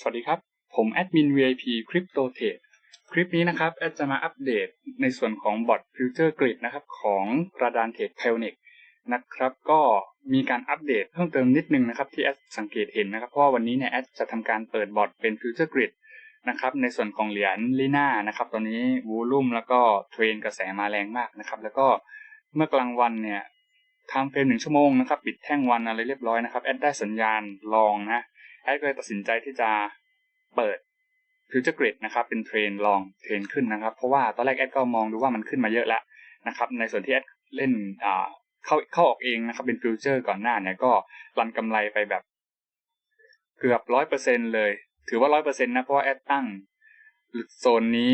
สวัสดีครับ ผมแอดมิน VIP Crypto Trade คลิปนี้นะครับแอดจะมาอัปเดตในส่วนของบอท Future Grid นะครับของกระดานเทรด p i o n i c นะครับ ก็มีการอัปเดตเพิ่มเติมนิดนึงนะครับที่แอดสังเกตเห็นนะครับ เพราะวันนี้เนี่ยแอดจะทำการเปิดบอทเป็น Future Grid นะครับในส่วนของเหรียญลีน่านะครับตอนนี้วูลุ่มแล้วก็เทรนกระแสมาแรงมากนะครับ แล้วก็เมื่อกลางวันเนี่ยทำเฟรมหนึ่งชั่วโมงนะครับปิดแท่งวันอะไรเรียบร้อยนะครับแอดได้สัญญาณลองนะ แอดก็เลยตัดสินใจที่จะเปิด Future Grid นะครับเป็นเทรนลองเทรนขึ้นนะครับ เพราะว่าตอนแรกแอดก็มองดูว่ามันขึ้นมาเยอะแล้วนะครับ ในส่วนที่แอดเล่นอ่าเข้าเข้าออกเองนะครับเป็นฟิวเจอร์ก่อนหน้าเนี่ยก็รันกำไรไปแบบ เกือบร้อยเปอร์เซ็นเลย ถือว่าร้อยเปอร์เซ็นต์นะเพราะว่าแอดตั้งโซนนี้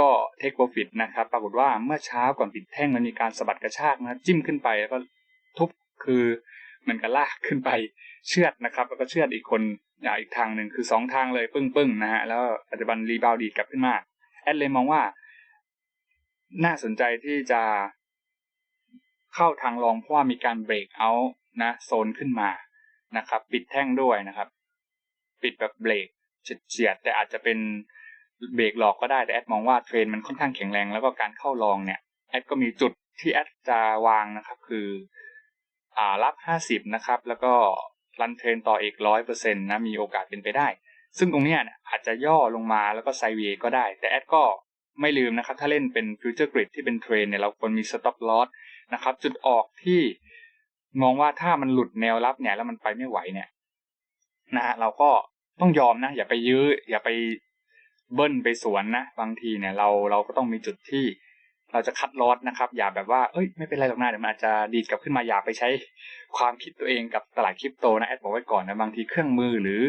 ก็เทคโปรฟิตนะครับ ปรากฏว่าเมื่อเช้าก่อนปิดแท่งมันมีการสะบัดกระชากนะจิ้มขึ้นไปแล้วก็ทุบคือเหมือนกับลากขึ้นไปเชือดนะครับ แล้วก็เชือดอีกคน อ่าอีกทางหนึ่งคือสองทางเลยปึ้งปึ้งๆนะฮะแล้วปัจจุบันรีบาวดีกลับขึ้นมา แอดเลยมองว่า น่าสนใจที่จะเข้าทางรองเพราะว่ามีการเบรกเอานะโซนขึ้นมานะครับ ปิดแท่งด้วยนะครับ ปิดแบบเบรกเฉียดแต่อาจจะเป็นเบรกหลอกก็ได้แต่แอดมองว่าเทรนมันค่อนข้างแข็งแรง แล้วก็การเข้าลองเนี่ยแอดก็มีจุดที่แอดจะวางนะครับ คือ อ่ารับห้าสิบนะครับ แล้วก็ รันเทรนต่ออีกร้อยเปอร์เซ็นต์นะมีโอกาสเป็นไปได้ ซึ่งตรงนี้อาจจะย่อลงมาแล้วก็ไซเวย์ก็ได้ แต่แอดก็ไม่ลืมนะครับ ถ้าเล่นเป็นฟิวเจอร์กริดที่เป็นเทรนเนี่ยเราควรมีสต็อปลอสนะครับ จุดออกที่มองว่าถ้ามันหลุดแนวรับเนี่ยแล้วมันไปไม่ไหวเนี่ยนะฮะเราก็ต้องยอมนะ อย่าไปยื้อ อย่าไปเบิ้ลไปสวนนะ บางทีเนี่ยเราเราก็ต้องมีจุดที่ เราจะคัดลอสนะครับ อย่าแบบว่าเอ้ยไม่เป็นไรหรอกนะเดี๋ยวมันอาจจะดีดกลับขึ้นมาอย่าไปใช้ความคิดตัวเองกับตลาดคริปโตนะแอดบอกไว้ก่อนนะบางทีเครื่องมือหรือ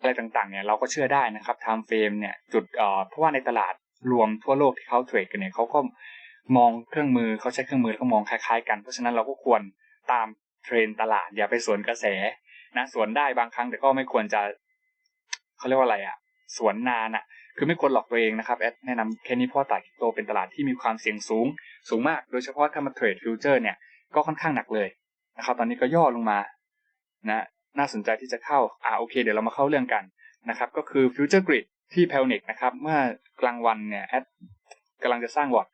อะไรต่างๆเนี่ยเราก็เชื่อได้นะครับไทม์เฟรมเนี่ยจุดเอ่อเพราะว่าในตลาดรวมทั่วโลกที่เขาเทรดกันเนี่ยเขาก็มองเครื่องมือเขาใช้เครื่องมือแล้วก็มองคล้ายๆกัน เพราะฉะนั้นเราก็ควรตามเทรนตลาด อย่าไปสวนกระแสนะสวนได้บางครั้งแต่ก็ไม่ควรจะเขาเรียกว่าอะไรอะสวนนานอะ คือไม่ควรหลอกตัวเองนะครับแอดแนะนำแค่นี้เพราะตลาดคริปโตเป็นตลาดที่มีความเสี่ยงสูง สูงมากโดยเฉพาะถ้ามาเทรดฟิวเจอร์เนี่ยก็ค่อนข้างหนักเลยนะครับตอนนี้ก็ย่อลงมานะน่าสนใจที่จะเข้าอ่าโอเค เดี๋ยวเรามาเข้าเรื่องกันนะครับก็คือ Future Grid ที่ p e l n i c นะครับเมื่อกลางวันเนี่ยแอดกำลังจะสร้างวอร์ด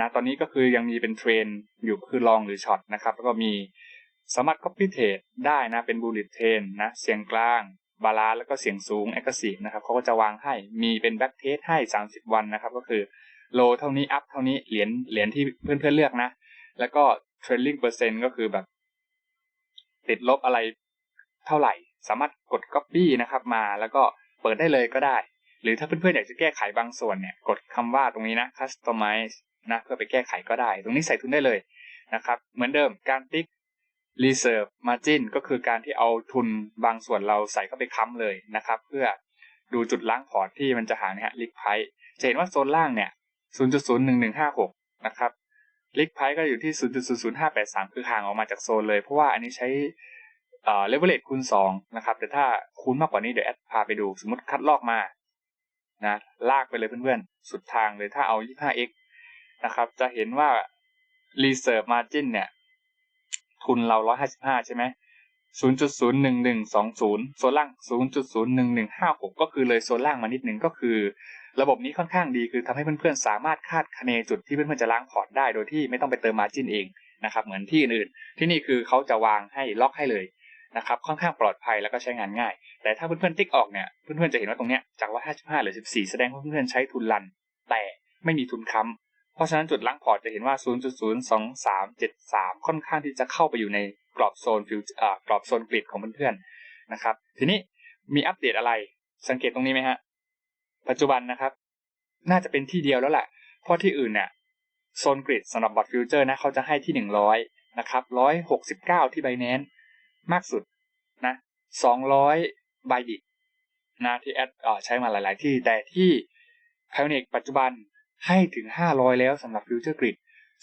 นะตอนนี้ก็คือยังมีเป็นเทรนอยู่คือลองหรือช็อตนะครับแล้วก็มีสามารถ copy trade ได้นะเป็น bullet train นะเสียงกลาง บาลานแล้วก็เสียงสูง aggressive นะครับเขาก็จะวางให้มีเป็น back test ให้ 30 วันนะครับ ก็คือ low เท่านี้ up เท่านี้เหรียญเหรียญที่เพื่อนๆเลือกนะ แล้วก็ trailing percent ก็คือแบบ ติดลบอะไรเท่าไหร่ สามารถกด copy นะครับมาแล้วก็เปิดได้เลยก็ได้ หรือถ้าเพื่อนๆอยากจะแก้ไขบางส่วนเนี่ย กดคำว่าตรงนี้นะ customize นะเพื่อไปแก้ไขก็ได้ ตรงนี้ใส่ทุนได้เลยนะครับ เหมือนเดิมการติ๊ก reserve margin ก็คือการที่เอาทุนบางส่วนเราใส่เข้าไปค้ำเลยนะครับ เพื่อดูจุดล้างพอร์ตที่มันจะหาเนี่ยฮะลิกไพจะเห็นว่าโซนล่างเนี่ย 0.01156 นะครับลิกไพก็อยู่ที่ 0.00583 คือห่างออกมาจากโซนเลย เพราะว่าอันนี้ใช้เอ่อเลเวลเลตคูณ 2 นะครับ แต่ถ้าคูณมากกว่านี้เดี๋ยวแอดพาไปดู สมมติคัดลอกมานะลากไปเลยเพื่อนๆ สุดทางเลยถ้าเอา 25x นะครับ จะเห็นว่า reserve margin เนี่ย ทุนเรา155ใช่ไหม0.01120โซนล่าง0.01156ก็คือเลยโซนล่างมานิดหนึ่งก็คือ ระบบนี้ค่อนข้างดีคือทำให้เพื่อนๆสามารถคาดคะเนจุดที่เพื่อนๆจะล้างพอร์ตได้โดยที่ไม่ต้องไปเติมมาจิ้นเองนะครับเหมือนที่อื่นๆที่นี่คือเขาจะวางให้ล็อกให้เลยนะครับค่อนข้างปลอดภัยแล้วก็ใช้งานง่าย แต่ถ้าเพื่อนๆติ๊กออกเนี่ยเพื่อนๆจะเห็นว่าตรงเนี้ยจาก155หลือ 14 แสดงว่าเพื่อนๆใช้ทุนลัน แต่ไม่มีทุนค้ำ ราะฉะนั้นจุดล้างพอร์ตจะเห็นว่า 0.02373 ค่อนข้างที่จะเข้าไปอยู่ในกรอบโซนฟิวอ่ากรอบโซนกริดของเพื่อนๆนะครับ ทีนี้มีอัปเดตอะไร สังเกตตรงนี้ไหมฮะ ปัจจุบันนะครับ น่าจะเป็นที่เดียวแล้วแหละ เพราะที่อื่นเนี่ยโซนกริดสำหรับบอทฟิวเจอร์นะเขาจะให้ที่หนึ่งร้อยนะครับร้อยหกสิบเก้าที่ไบแนนมากสุดนะสองร้อยไบบิตนะที่แอดใช้มาหลาย ๆ ที่แต่ที่ไพโอเนกปัจจุบัน ให้ถึงห้าร้อยแล้วสำหรับฟิวเจอร์กริด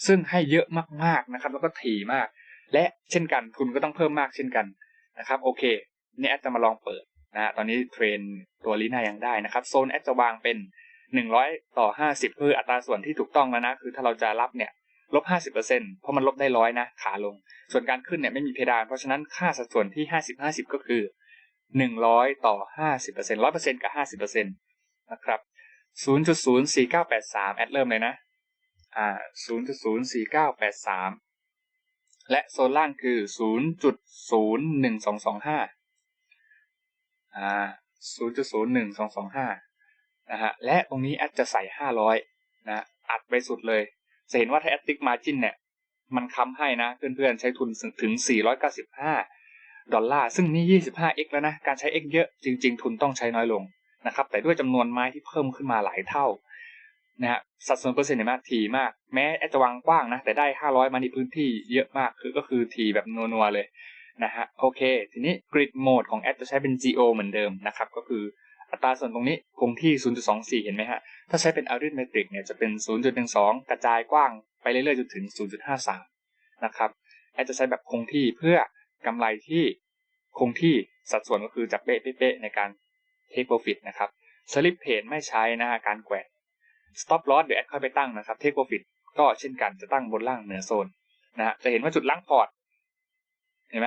ซึ่งให้เยอะมากๆนะครับ แล้วก็ถี่มาก และเช่นกันทุนก็ต้องเพิ่มมากเช่นกันนะครับโอเคเนี่แอดจะมาลองเปิดนะตอนนี้เทรนตัวลีน่ายังได้นะครับ โซนแอดจะวางเป็นหนึ่งร้อยต่อห้าสิบคืออัตราส่วนที่ถูกต้องแล้วนะ คือถ้าเราจะรับเนี่ยลบห้าสิบเปอร์เซ็นเพราะมันลบได้ร้อยนะขาลง ส่วนการขึ้นเนี่ยไม่มีเพดาน เพราะฉะนั้นค่าสัดส่วนที่ห้าสิบห้าสิบก็คือหนึ่งร้อยต่อห้าสิบเปอร์เซ็นต์ร้อยเปอร์เซ็นต์กับห้าสิบเปอร์เซ็นต์นะครับ ศูนย์จุดศูนย์สี่เก้าแอดเริ่มเลยนะ อ่าศูนย์จุดศูนย์สี่เก้าและโซนล่างคือศูนย์จุดศูนย์หนึ่งสองสองห้าอ่าศูนย์จุดศูนะฮะ และตรงนี้แอดจะใส่ห้าร้อยนะ อัดไปสุดเลย จะเห็นว่าถ้าแอดติ๊กมาจินเนี่ย มันค้ำให้นะ เพื่อนๆ ใช้ทุนถึง 495 ดอลลาร์ ซึ่งนี่ 25x แล้วนะ การใช้ x เยอะ จริง ๆ ทุนต้องใช้น้อยลง นะครับ แต่ด้วยจำนวนไม้ที่เพิ่มขึ้นมาหลายเท่านะฮะสัดส่วนเปอร์เซ็นต์เนี่ยมากทีมาก แม้แอดจะวางกว้างนะ แต่ได้ 500 มาในพื้นที่เยอะมากคือก็คือทีแบบนัวๆเลยนะฮะโอเค ทีนี้ grid mode ของแอดจะใช้เป็น GO เหมือนเดิมนะครับก็คืออัตราส่วนตรงนี้คงที่ 0.24 เห็นไหมฮะ ถ้าใช้เป็น arithmetic เนี่ยจะเป็น 0.12 กระจายกว้างไปเรื่อยๆจนถึง 0.53 นะครับแอดจะใช้แบบคงที่เพื่อกำไรที่คงที่สัดส่วนก็คือจับเป๊ะๆในการ take profit นะครับ slip trade ไม่ใช้นะฮะการแกว่ง stop loss เดี๋ยวแอดค่อยไปตั้งนะครับ take profit ก็เช่นกันจะตั้งบนล่างเหนือโซนนะฮะจะเห็นว่าจุดล้างพอร์ตเห็นไหม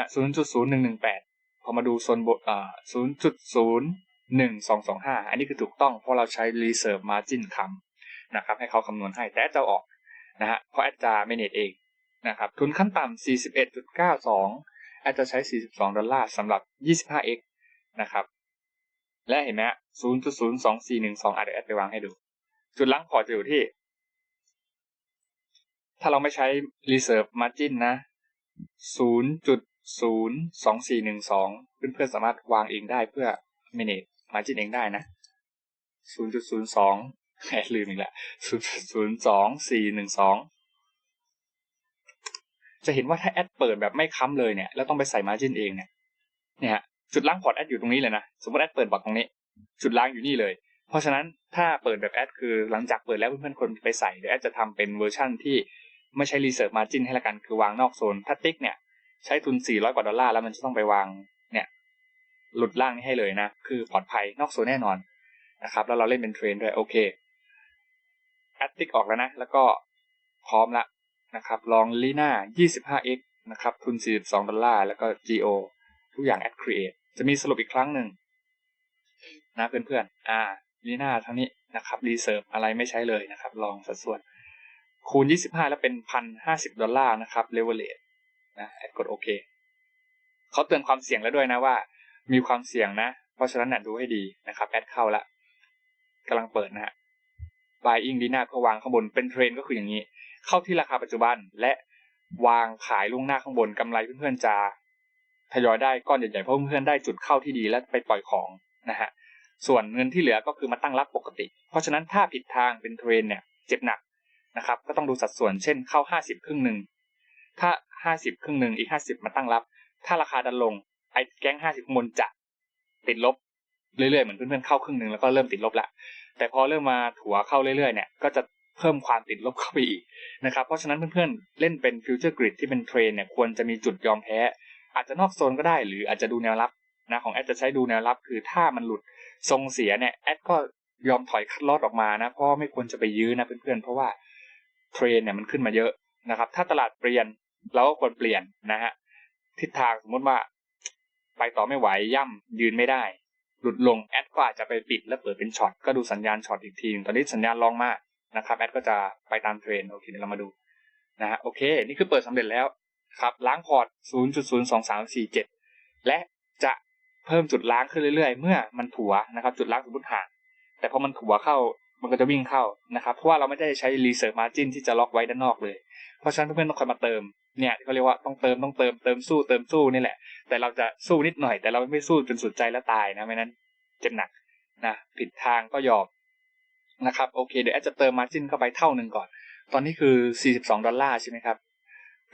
0.0118พอมาดูโซนบนอ่า0.01225อันนี้คือถูกต้องเพราะเราใช้ reserve margin คำนะครับ ให้เขาคำนวณให้แต่จะออกนะฮะเพราะแอดจะ manage เองนะครับทุนขั้นต่ำ41.92แอดจะใช้ 42 ดอลลาร์สำหรับ 25x นะครับ และเห็นไหม0.02412อะเดี๋ยวแอดไปวางให้ดู จุดล้างพอร์ตจะอยู่ที่ ถ้าเราไม่ใช้ reserve margin นะ0.02412เพื่อนๆสามารถวางเองได้เพื่อ manage margin เองได้นะ0.02แอบลืมอีกแล้ว0.02412จะเห็นว่าถ้าแอดเปิดแบบไม่ค้ำเลยเนี่ย แล้วต้องไปใส่ margin เองเนี่ย เนี่ย จุดล้างพอร์ตแอดอยู่ตรงนี้เลยนะสมมติแอดเปิดบัตรตรงนี้ จุดล้างอยู่นี่เลย เพราะฉะนั้นถ้าเปิดแบบแอดคือหลังจากเปิดแล้วเพื่อนๆคนไปใส่เดี๋ยวแอดจะทำเป็นเวอร์ชั่นที่ไม่ใช่ reserve margin ให้ละกันคือวางนอกโซนถ้าติ๊กเนี่ยใช้ทุน 400 กว่าดอลลาร์แล้วมันจะต้องไปวางเนี่ยหลุดล่างนี้ให้เลยนะ คือปลอดภัยนอกโซนแน่นอนนะครับ แล้วเราเล่นเป็นเทรนด้วยโอเคแอดติ๊กออกแล้วนะ แล้วก็พร้อมละนะครับ ลองลีน่า 25x นะครับ ทุน 42 ดอลลาร์ แล้วก็ GO ทุกอย่าง Add Create จะมีสรุปอีกครั้งหนึ่งนะเพื่อนๆ อ่าลีน่าทั้งนี้นะครับ Reserve อะไรไม่ใช้เลยนะครับ ลองสัดส่วน คูณ 25 แล้วเป็น1,050ดอลลาร์นะครับ Leverage นะแอดกดโอเค เขาเตือนความเสี่ยงแล้วด้วยนะว่า มีความเสี่ยงนะ เพราะฉะนั้นนะดูให้ดีนะครับ แอดเข้าละกำลังเปิดนะฮะ buying ลีน่าเพื่อวางข้างบน เป็นเทรนก็คืออย่างนี้ เข้าที่ราคาปัจจุบันและวางขายล่วงหน้าข้างบนกำไรเพื่อนๆจะ ทยอยได้ก้อนใหญ่ๆเพราะเพื่อนๆได้จุดเข้าที่ดีและไปปล่อยของนะฮะส่วนเงินที่เหลือก็คือมาตั้งรับปกติ เพราะฉะนั้นถ้าผิดทางเป็นเทรนเนี่ยเจ็บหนักนะครับก็ต้องดูสัดส่วนเช่นเข้า 50 ครึ่งหนึ่งถ้า 50 ครึ่งหนึ่งอีก 50 มาตั้งรับ ถ้าราคาดันลงไอ้แก๊ง 50มนจะติดลบเรื่อยๆเหมือนเพื่อนๆเข้าครึ่งหนึ่งแล้วก็เริ่มติดลบละแต่พอเริ่มมาถัวเข้าเรื่อยๆเนี่ยก็จะเพิ่มความติดลบเข้าไปอีกนะครับเพราะฉะนั้นเพื่อนๆเล่นเป็นฟิวเจอร์กริดที่เป็นเทรนเนี่ยควรจะมีจุดยอมแพ้ อาจจะนอกโซนก็ได้ หรืออาจจะดูแนวรับนะของแอดจะใช้ดูแนวรับ คือถ้ามันหลุดทรงเสียเนี่ยแอดก็ยอมถอยคัดลอดออกมานะเพราะไม่ควรจะไปยื้อนะเพื่อนๆเพราะว่าเทรนเนี่ยมันขึ้นมาเยอะนะครับ ถ้าตลาดเปลี่ยนเราก็ควรเปลี่ยนนะฮะทิศทางสมมติว่า ไปต่อไม่ไหวย่ำยืนไม่ได้ หลุดลงแอดก็อาจจะไปปิดแล้วเปิดเป็นช็อตก็ดูสัญญาณช็อตอีกทีตอนนี้สัญญาณลองมากนะครับแอดก็จะไปตามเทรนโอเคเดี๋ยวเรามาดูนะฮะโอเค นี่คือเปิดสำเร็จแล้ว ครับล้างพอร์ต 0.02347 และจะเพิ่มจุดล้างขึ้นเรื่อยๆ เมื่อมันถัวนะครับ จุดล้างสมมติห่าง แต่พอมันถัวเข้ามันก็จะวิ่งเข้านะครับ เพราะว่าเราไม่ได้ใช้ reserve margin ที่จะล็อกไว้ด้านนอกเลย เพราะฉะนั้นเพื่อนๆต้องคอยมาเติม เนี่ยเขาเรียกว่าต้องเติมต้องเติมเติมสู้เติมสู้นี่แหละ แต่เราจะสู้นิดหน่อย แต่เราไม่สู้จนสุดใจแล้วตายนะ ไม่นั้นเจ็บหนักนะผิดทางก็ยอมนะครับ โอเค เดี๋ยวแอดจะเติมมาจิ้นเข้าไปเท่าหนึ่งก่อน ตอนนี้คือ 42 ดอลลาร์ใช่ไหมครับ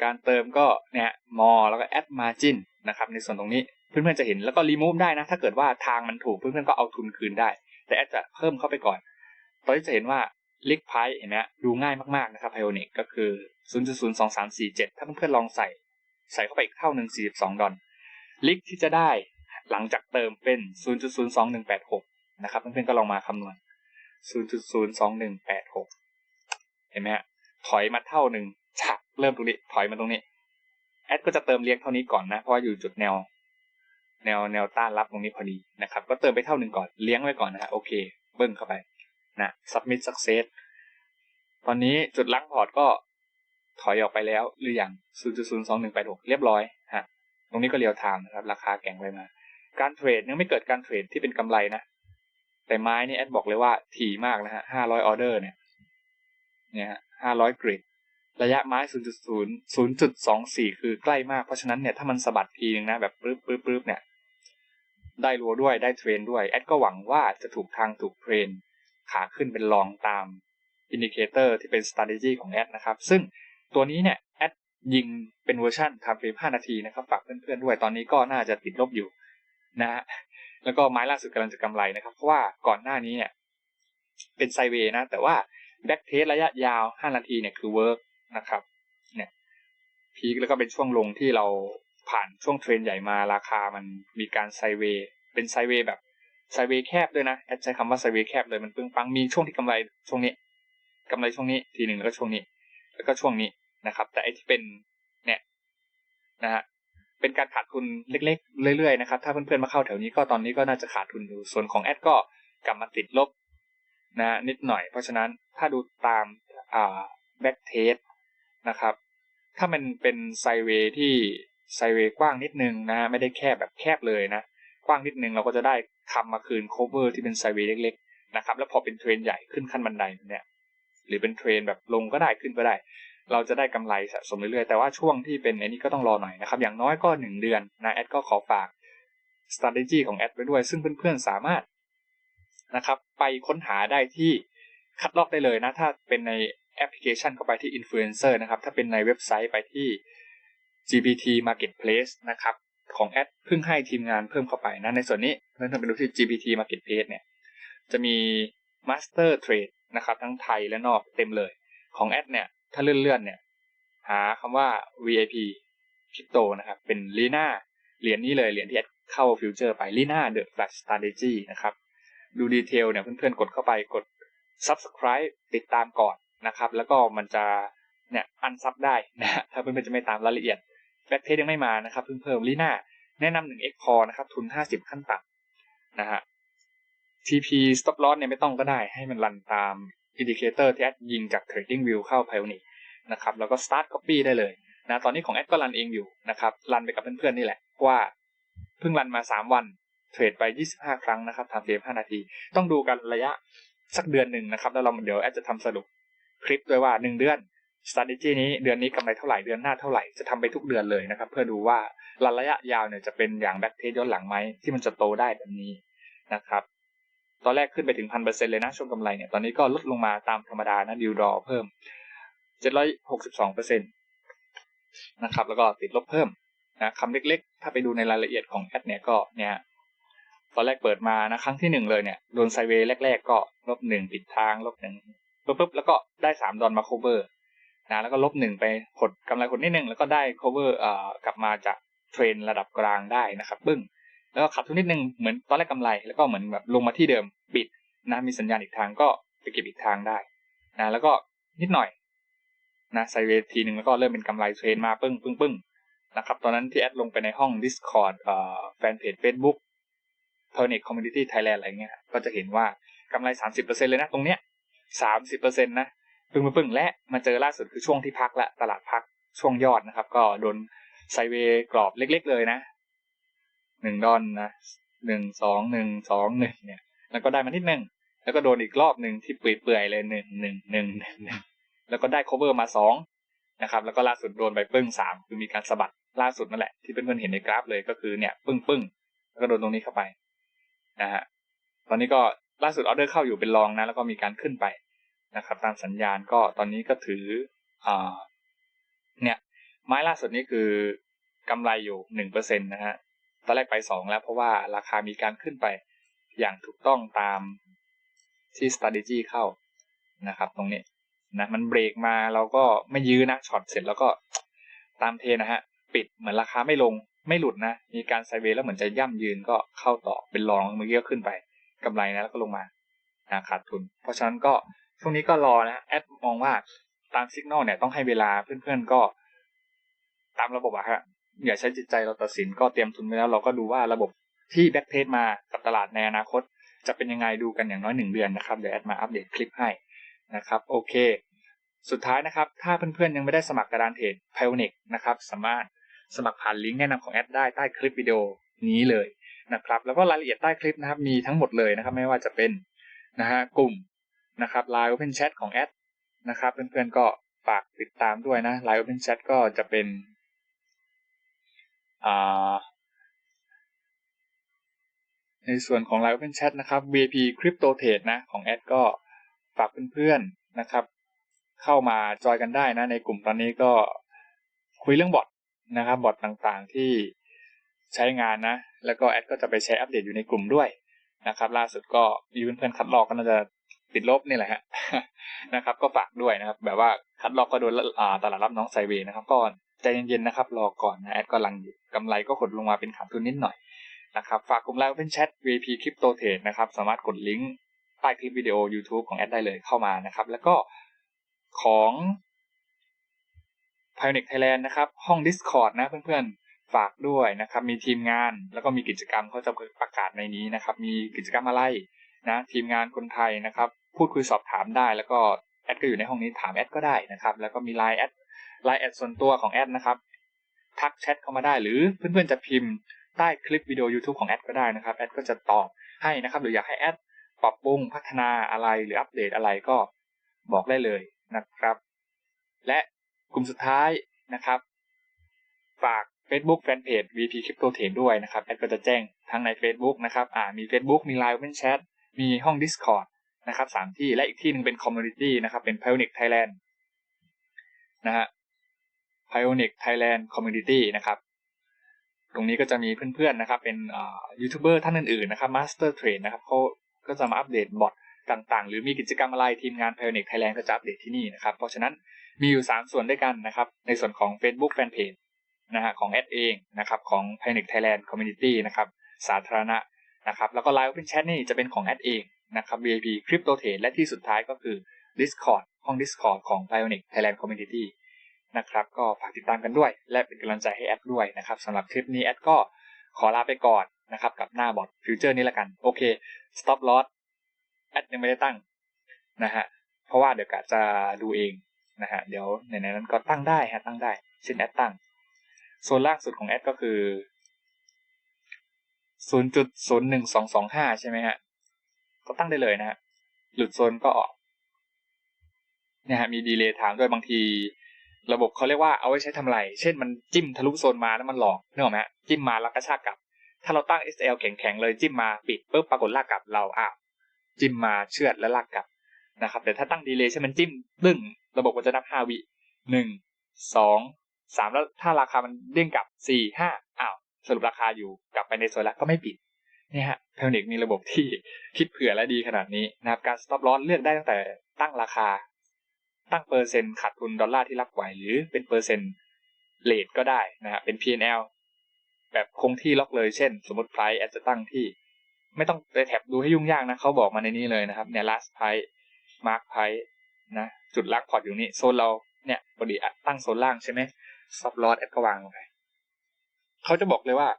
การเติมก็เนี่ยมอแล้วก็แอดมาจินนะครับในส่วนตรงนี้เพื่อนๆจะเห็นแล้วก็รีมูฟได้นะ ถ้าเกิดว่าทางมันถูกเพื่อนๆก็เอาทุนคืนได้ แต่แอดจะเพิ่มเข้าไปก่อน ตอนนี้จะเห็นว่าลิกไพเห็นไหมดูง่ายมากๆนะครับไพโอนิกก็คือ 0.02347 ถ้าเพื่อนๆลองใส่ ใส่เข้าไปอีกเท่าหนึ่ง42 ดอลลิกที่จะได้หลังจากเติมเป็น 0.02186 นะครับเพื่อนๆก็ลองมาคำนวณ 0.02186 เห็นไหมฮะถอยมาเท่าหนึ่งฉัก เริ่มตรงนี้ถอยมาตรงนี้แอดก็จะเติมเลี้ยงเท่านี้ก่อนนะเพราะว่าอยู่จุดแนว แนวแนวต้านรับตรงนี้พอดีนะครับ ก็เติมไปเท่าหนึ่งก่อนเลี้ยงไว้ก่อนนะฮะโอเคเบิ้งเข้าไปนะ submit success ตอนนี้จุดล้างพอร์ตก็ถอยออกไปแล้วหรือยัง0.02186 เรียบร้อยฮะตรงนี้ก็เรียวไทม์นะครับ ราคาแก่งไปมา การเทรดยังไม่เกิดการเทรดที่เป็นกำไรนะ แต่ไม้นี่แอดบอกเลยว่าถี่มากนะฮะ500ออเดอร์เนี่ยเนี่ยฮะ500กริด ระยะไม้ 0.0 0.24 คือใกล้มาก เพราะฉะนั้นเนี่ยถ้ามันสะบัดทีนึงนะแบบปึ๊บปึ๊บปึ๊บเนี่ย ได้รัวด้วยได้เทรนด้วย แอดก็หวังว่าจะถูกทางถูกเทรน ขาขึ้นเป็นรองตามอินดิเคเตอร์ที่เป็น strategy ของแอดนะครับ ซึ่งตัวนี้เนี่ยแอดยิงเป็นเวอร์ชัน time frame 5นาทีนะครับ ฝากเพื่อนๆด้วย ตอนนี้ก็น่าจะติดลบอยู่นะฮะ แล้วก็ไม้ล่าสุดกำลังจะกำไรนะครับ เพราะว่าก่อนหน้านี้เนี่ยเป็นไซเวย์นะ แต่ว่าแบ็กเทสระยะยาว 5 นาทีเนี่ยคือเวิร์ก นะครับ เนี่ยพีคแล้วก็เป็นช่วงลงที่เราผ่านช่วงเทรนใหญ่มาราคามันมีการไซเวย์เป็นไซเวย์แบบไซเวย์แคบด้วยนะแอดใช้คำว่าไซเวย์แคบเลยมันปึ้งปังมีช่วงที่กำไรช่วงนี้กำไรช่วงนี้ทีหนึ่งแล้วก็ช่วงนี้ แล้วก็ช่วงนี้นะครับ แต่ไอที่เป็นเนี่ยนะฮะเป็นการขาดทุนเล็กๆ เรื่อยๆนะครับถ้าเพื่อนๆมาเข้าแถวนี้ก็ตอนนี้ก็น่าจะขาดทุนอยู่ส่วนของแอดก็กลับมาติดลบนะนิดหน่อยเพราะฉะนั้นถ้าดูตามอ่าแบ็กเทส นะครับ ถ้ามันเป็นไซเวย์ที่ไซเวย์กว้างนิดนึงนะไม่ได้แคบแบบแคบเลยนะกว้างนิดนึงเราก็จะได้ทำมาคืน cover ที่เป็นไซเวย์เล็กๆนะครับแล้วพอเป็นเทรนใหญ่ขึ้นขั้นบันไดเนี่ยหรือเป็นเทรนแบบลงก็ได้ขึ้นก็ได้ เราจะได้กำไรสะสมเรื่อยๆ แต่ว่าช่วงที่เป็นอันนี้ก็ต้องรอหน่อยนะครับ อย่างน้อยก็หนึ่งเดือนนะแอดก็ขอฝาก strategy ของแอดไว้ด้วย ซึ่งเพื่อนๆสามารถนะครับ ไปค้นหาได้ที่คัดลอกได้เลยนะ ถ้าเป็นใน แอปพลิเคชันเข้าไปที่ influencer นะครับ ถ้าเป็นในเว็บไซต์ไปที่ GPT Marketplace นะครับ ของแอดเพิ่งให้ทีมงานเพิ่มเข้าไปนะในส่วนนี้เพื่อนๆไปดูที่ GPT Marketplace เนี่ย จะมี Master Trade นะครับ ทั้งไทยและนอกเต็มเลย ของแอดเนี่ย ถ้าเลื่อนๆเนี่ย หาคำว่า VIP Crypto นะครับ เป็นลีน่าเหรียญนี้เลยเหรียญที่แอดเข้าฟิวเจอร์ไปลีน่า The Flash Strategy นะครับ ดูดีเทลเนี่ยเพื่อนๆกดเข้าไปกด subscribe ติดตามก่อน นะครับ แล้วก็มันจะเนี่ยอันซับได้นะถ้าเพื่อนๆจะไม่ตามรายละเอียดแบ็กเทสยังไม่มานะครับเพิ่งเพิ่มลีน่าแนะนำหนึ่ง X Core นะครับ ทุน 50 ขั้นต่ำนะฮะ TP stop loss เนี่ยไม่ต้องก็ได้ให้มันรันตามอินดิเคเตอร์ที่แอดยิงจาก Trading View เข้า Pioneer นะครับแล้วก็ start copy ได้เลยนะตอนนี้ของแอดก็รันเองอยู่นะครับรันไปกับเพื่อนๆนี่แหละว่าเพิ่งรันมา 3 วันเทรดไป 25 ครั้งนะครับทำเฟรม5นาที ต้องดูกันระยะสักเดือนหนึ่งนะครับ แล้วเราเดี๋ยวแอดจะทำสรุป คลิปด้วยว่า1เดือน strategy นี้เดือนนี้กำไรเท่าไหร่เดือนหน้าเท่าไหร่จะทำไปทุกเดือนเลยนะครับ เพื่อดูว่าระยะยาวเนี่ยจะเป็นอย่างแบ็กเทสย้อนหลังไหมที่มันจะโตได้แบบนี้นะครับ ตอนแรกขึ้นไปถึงพันเปอร์เซ็นเลยนะช่วงกำไรเนี่ยตอนนี้ก็ลดลงมาตามธรรมดานะดิวดอเพิ่มเจ็ดร้อยหกสิบสองเปอร์เซ็นตนะครับ แล้วก็ติดลบเพิ่มนะคำเล็กๆ ถ้าไปดูในรายละเอียดของแอดเนี่ยก็เนี่ยตอนแรกเปิดมานะครั้งที่หนึ่งเลยเนี่ยโดนไซเวย์แรก ๆ ก็ลบหนึ่งปิดทางลบหนึ่ง ปุ๊บแล้วก็ได้สามดอลมา cover นะแล้วก็ลบหนึ่งไปหดกำไรหดนิดนึงแล้วก็ได้ cover เอ่อกลับมาจากเทรนระดับกลางได้นะครับบึ้งแล้วก็ขับทุนนิดนึงเหมือนตอนแรกกำไร แล้วก็เหมือนแบบลงมาที่เดิมปิดนะมีสัญญาณอีกทางก็ไปเก็บอีกทางได้นะแล้วก็นิดหน่อยนะไซเวทีหนึ่งแล้วก็เริ่มเป็นกำไรเทรนมาปึ้งปึ้งปึ้งนะครับตอนนั้นที่แอดลงไปในห้อง Discord เอ่อแฟนเพจ Facebook p e r n e t Community Thailand อะไรเงี้ยก็จะเห็นว่ากำไร 30%เลยนะตรงเนี้ย 30%นต์นะปึ้งปึ้งและมาเจอล่าสุดคือช่วงที่พักละตลาดพักช่วงยอดนะครับ ก็โดนไซเวกรอบเล็ก ๆ เลยนะหนึ่งดอนนะหนึ่งสองหนึ่งสองหนึ่งเนี่ย แล้วก็ได้มานิดนึงแล้วก็โดนอีกรอบหนึ่งที่เปื่อยๆเลยหนึ่งหนึ่งหนึ่งหนึ่งหนึ่งแล้วก็ได้ cover มาสองนะครับ แล้วก็ล่าสุดโดนไปปึ้งสามคือมีการสะบัดล่าสุดนั่นแหละที่เพื่อนๆเห็นในกราฟเลยก็คือเนี่ย ปึ้งปึ้งแล้วก็โดนตรงนี้เข้าไปนะฮะตอนนี้ก็ ล่าสุดออเดอร์เข้าอยู่เป็นรองนะ แล้วก็มีการขึ้นไปนะครับ ตามสัญญาณก็ตอนนี้ก็ถืออเนี่ยไม้ล่าสุดนี้คือกำไรอยู่หนึ่งเปอร์เซ็นตนะฮะตอนแรกไปสองแล้วเพราะว่าราคามีการขึ้นไปอย่างถูกต้องตามที่ strategy เข้านะครับตรงนี้นะมันเบรกมาเราก็ไม่ยื้อนะช็อตเสร็จแล้วก็ตามเทนะฮะปิดเหมือนราคาไม่ลงไม่หลุดนะ มีการไซเวแล้วเหมือนจะย่ำยืนก็เข้าต่อเป็นรองเมื่อกี้ก็ขึ้นไป กำไรนะแล้วก็ลงมานะขาดทุน เพราะฉะนั้นก็ช่วงนี้ก็รอนะแอดมองว่าตามสัญญาณเนี่ยต้องให้เวลาเพื่อนๆก็ ตามระบบอะฮะอย่าใช้จิตใจเราตัดสินก็เตรียมทุนไว้แล้ว เราก็ดูว่าระบบที่แบ็กเทสมากับตลาดในอนาคต จะเป็นยังไงดูกันอย่างน้อยหนึ่งเดือนนะครับเดี๋ยวแอดมาอัปเดตคลิปให้นะครับ โอเค สุดท้ายนะครับ ถ้าเพื่อนๆยังไม่ได้สมัครกระดานเทรด p i o n i c นะครับ สามารถสมัครผ่านลิงก์แนะนำของแอดได้ใต้คลิปวิดีโอนี้เลย นะครับ แล้วก็รายละเอียดใต้คลิปนะครับ มีทั้งหมดเลยนะครับ ไม่ว่าจะเป็นนะฮะกลุ่มนะครับ Line Open Chat ของแอดนะครับ เพื่อนๆก็ฝากติดตามด้วยนะ Line Open Chat ก็จะเป็นในส่วนของ Line Open Chat นะครับ VIP Crypto Trade นะของแอดก็ฝากเพื่อนๆนะครับ เข้ามาจอยกันได้นะ ในกลุ่มตอนนี้ก็คุยเรื่องบอทนะครับบอทต่างๆที่ ใช้งานนะ แล้วก็แอดก็จะไปแชร์อัปเดตอยู่ในกลุ่มด้วยนะครับล่าสุดก็มีเพื่อนๆคัดลอกก็น่าจะติดลบนี่แหละฮะนะครับ ก็ฝากด้วยนะครับ แบบว่าคัดลอกก็โดนตลาดรับน้องไซเวย์นะครับก็ใจเย็นๆนะครับ รอก่อนนะแอดก็ลังอยู่กำไรก็หดลงมาเป็นขาดทุนนิดหน่อยนะครับฝากกลุ่มไลน์เป็นแชท VP Crypto Trade นะครับ สามารถกดลิงก์ใต้คลิปวิดีโอ YouTube ของแอดได้เลยเข้ามานะครับ แล้วก็ของ p i o n i c Thailand นะครับ ห้อง Discord นะเพื่อนๆ ฝากด้วยนะครับ มีทีมงานแล้วก็มีกิจกรรมเขาจะประกาศในนี้นะครับ มีกิจกรรมอะไรนะทีมงานคนไทยนะครับ พูดคุยสอบถามได้แล้วก็แอดก็อยู่ในห้องนี้ถามแอดก็ได้นะครับ แล้วก็มีไลน์แอดไลน์แอดส่วนตัวของแอดนะครับทักแชทเข้ามาได้หรือเพื่อนๆจะพิมพ์ใต้คลิปวิดีโอ YouTube ของแอดก็ได้นะครับแอดก็จะตอบให้นะครับ หรืออยากให้แอดปรับปรุงพัฒนาอะไรหรืออัปเดตอะไรก็บอกได้เลยนะครับ และกลุ่มสุดท้ายนะครับ ฝาก Facebook Fanpage VP Crypto Trade ด้วยนะครับแอดก็จะแจ้งทั้งใน Facebook นะครับอ่ามี Facebook มี Line Open Chat มีห้อง Discord นะครับสามที่และอีกที่หนึ่งเป็น Community นะครับเป็น Pionic Thailand นะฮะ Pionic Thailand Community นะครับตรงนี้ก็จะมีเพื่อนๆนะครับเป็นยูทูบเบอร์ท่านอื่นๆนะครับ Master Trade นะครับเขาก็จะมาอัปเดตบอทต่างๆ หรือมีกิจกรรมอะไรทีมงาน Pionic Thailand ก็จะอัปเดตที่นี่นะครับเพราะฉะนั้นมีอยู่ 3 ส่วนด้วยกันนะครับในส่วนของ Facebook Fanpage นะฮะของแอดเองนะครับของ Panic Thailand Community นะครับสาธารณะนะครับแล้วก็ Live Open Chat นี่จะเป็นของแอดเองนะครับ VIP Crypto Trade และที่สุดท้ายก็คือ Discord ห้อง Discord ของ Panic Thailand Community นะครับก็ฝากติดตามกันด้วย และเป็นกำลังใจให้แอดด้วยนะครับสำหรับคลิปนี้แอดก็ขอลาไปก่อนนะครับกับหน้าบอทฟิวเจอร์นี้ละกัน โอเค stop loss แอดยังไม่ได้ตั้งนะฮะเพราะว่าเดี๋ยวกะจะดูเองนะฮะเดี๋ยวในนั้นก็ตั้งได้ฮะตั้งได้เช่นแอดตั้ง โซนล่างสุดของแอดก็คือ0.01225ใช่ไหมฮะ ก็ตั้งได้เลยนะฮะ หลุดโซนก็ออกเนี่ยฮะมีดีเลย์ไทม์ด้วยบางที ระบบเขาเรียกว่าเอาไว้ใช้ทำไร เช่นมันจิ้มทะลุโซนมาแล้วมันหลอกนึกออกไหมฮะจิ้มมาแล้วกระชากกลับ ถ้าเราตั้ง SL แข็งๆเลยจิ้มมาปิดปุ๊บปรากฏลากกลับเราอ้าวจิ้มมาเชือดแล้วลากกลับนะครับ แต่ถ้าตั้งดีเลย์ใช่มันจิ้มตึ้งระบบก็จะนับ5วิหนึ่งสอง สามแล้วถ้าราคามันเด้งกลับสี่ห้าอ้าวสรุปราคาอยู่กลับไปในโซนแล้วก็ไม่ปิดนี่ฮะเพลนิกมีระบบที่คิดเผื่อและดีขนาดนี้นะครับการ stop loss เลือกได้ตั้งแต่ตั้งราคา ตั้งเปอร์เซ็นต์ขาดทุนดอลลาร์ที่รับไหวหรือเป็นเปอร์เซ็นต์เลทก็ได้นะฮะเป็น P&L แบบคงที่ล็อกเลยเช่น สมมติ price อาจจะตั้งที่ ไม่ต้องไปแท็บดูให้ยุ่งยากนะเขาบอกมาในนี้เลยนะครับเนี่ย last price mark price นะจุดลักพอร์ตอยู่นี้โซนเราเนี่ยพอดีตั้งโซนล่างใช่ไหม ซับลอสแอดก็วางลงไปเขาจะบอกเลยว่า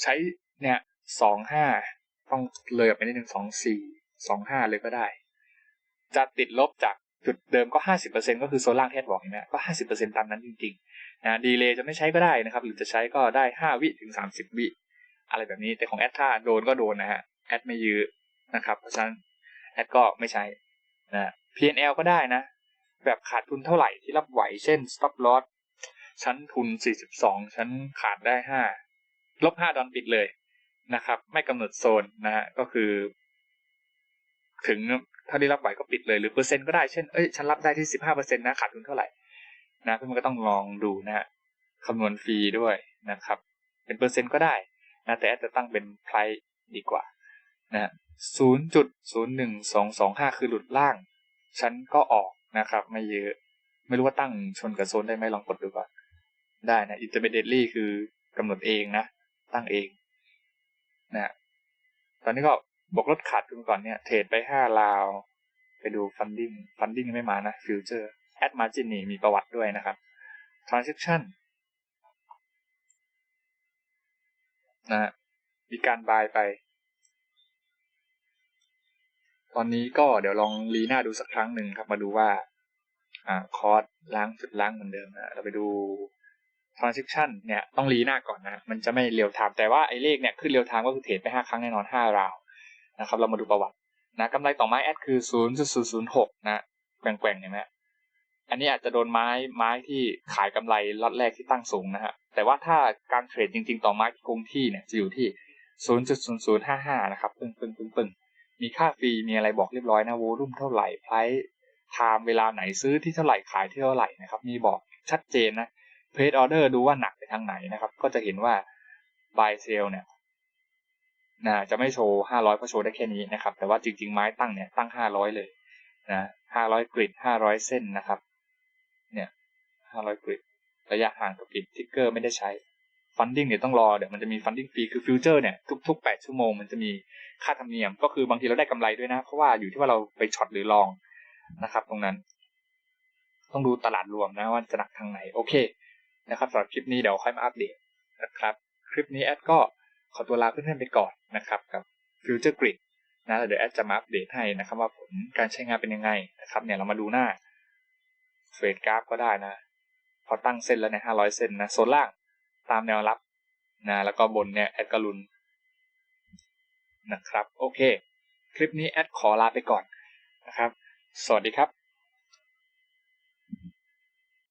ใช้เนี่ยสองห้าต้องเลยออกไปนิดหนึ่งสองสี่สองห้าเลยก็ได้ จะติดลบจากจุดเดิมก็ห้าสิบเปอร์เซ็นก็คือโซล่างแทดบอกเห็นไหมก็ห้าสิบเปอร์เซ็นตามนั้นจริงๆนะดีเลย์จะไม่ใช้ก็ได้นะครับ หรือจะใช้ก็ได้ห้าวิถึงสามสิบวิอะไรแบบนี้แต่ของแอดถ้าโดนก็โดนนะฮะแอดไม่ยื้อนะครับ เพราะฉะนั้นแอดก็ไม่ใช้นะ PNL ก็ได้นะ แบบขาดทุนเท่าไหร่ที่รับไหวเช่น stop loss ชั้นทุน 42 ชั้นขาดได้ 5 ลบ 5 ดอนปิดเลยนะครับ ไม่กำหนดโซนนะฮะก็คือ ถึงถ้าได้รับไหวก็ปิดเลยหรือเปอร์เซ็นต์ก็ได้เช่นเอ้ยฉันรับได้ที่ 15%นะขาดทุนเท่าไหร่นะเพื่อนก็ต้องลองดูนะฮะคำนวณฟรีด้วยนะครับ เป็นเปอร์เซ็นต์ก็ได้นะแต่จะตั้งเป็นไพร์ดีกว่านะ0.01225คือหลุดล่างฉันก็ออกนะครับ ไม่เยอะ ไม่รู้ว่าตั้งชนกับโซนได้ไหมลองกดดูก่อน ได้นะ intermediately คือกำหนดเองนะ ตั้งเองนะตอนนี้ก็บวกลดขาดทุนก่อนเนี่ย เทรดไปห้าลาว ไปดู funding funding ไม่มานะ future add margin นี่มีประวัติด้วยนะครับ transaction นะฮะมีการบายไป ตอนนี้ก็เดี๋ยวลองรีหน้าดูสักครั้งหนึ่งครับ มาดูว่า อ่า คอร์สล้างจุดล้างเหมือนเดิมนะ เราไปดู transaction เนี่ยต้องรีหน้าก่อนนะ มันจะไม่เรียวไทม์แต่ว่าไอ้เลขเนี่ยขึ้นเรียวไทม์ก็คือเทรดไปห้าครั้งแน่นอนห้าราวนะครับ เรามาดูประวัตินะกำไรต่อไม้แอดคือ 0.006 นะแกว่งๆเห็นไหมอันนี้อาจจะโดนไม้ไม้ที่ขายกำไรล็อตแรกที่ตั้งสูงนะฮะแต่ว่าถ้าการเทรดจริง ๆ ต่อไม้ที่คงที่เนี่ยจะอยู่ที่ 0.0055 นะครับปึ้งปึ้งปึ้งปึ้งมีค่าฟรีมีอะไรบอกเรียบร้อยนะโวลุ่มเท่าไหร่ไพรส์ไทม์เวลาไหนซื้อที่เท่าไหร่ขายที่เท่าไหร่นะครับ มีบอกชัดเจนนะ เพจออเดอร์ดูว่าหนักไปทางไหนนะครับ ก็จะเห็นว่า buy sell เนี่ยนะจะไม่โชว์500เพราะโชว์ได้แค่นี้นะครับ แต่ว่าจริง ๆ ไม้ตั้งเนี่ยตั้ง500เลยนะ500กริด500เส้นนะครับ เนี่ย500กริดระยะห่างกับกริดทิกเกอร์ไม่ได้ใช้ฟันดิ้งเนี่ยต้องรอเดี๋ยวมันจะมีฟันดิ้งฟรีคือฟิวเจอร์เนี่ยทุกๆ 8 ชั่วโมงมันจะมีค่าธรรมเนียม ก็คือบางทีเราได้กำไรด้วยนะ เพราะว่าอยู่ที่ว่าเราไปช็อตหรือลองนะครับ ตรงนั้น ต้องดูตลาดรวมนะว่าจะหนักทางไหน โอเค นะครับสำหรับคลิปนี้เดี๋ยวค่อยมาอัปเดตนะครับ คลิปนี้แอดก็ขอตัวลาเพื่อนๆไปก่อนนะครับกับ Future Grid นะเดี๋ยวแอดจะมาอัปเดตให้นะครับ ว่าผลการใช้งานเป็นยังไงนะครับเนี่ยเรามาดูหน้าเฟดกราฟก็ได้นะ พอตั้งเส้นแล้วเนี่ยห้าร้อยเส้นนะโซนล่างตามแนวรับนะแล้วก็บนเนี่ยแอดก็ลุนนะครับ โอเค คลิปนี้แอดขอลาไปก่อนนะครับ สวัสดีครับ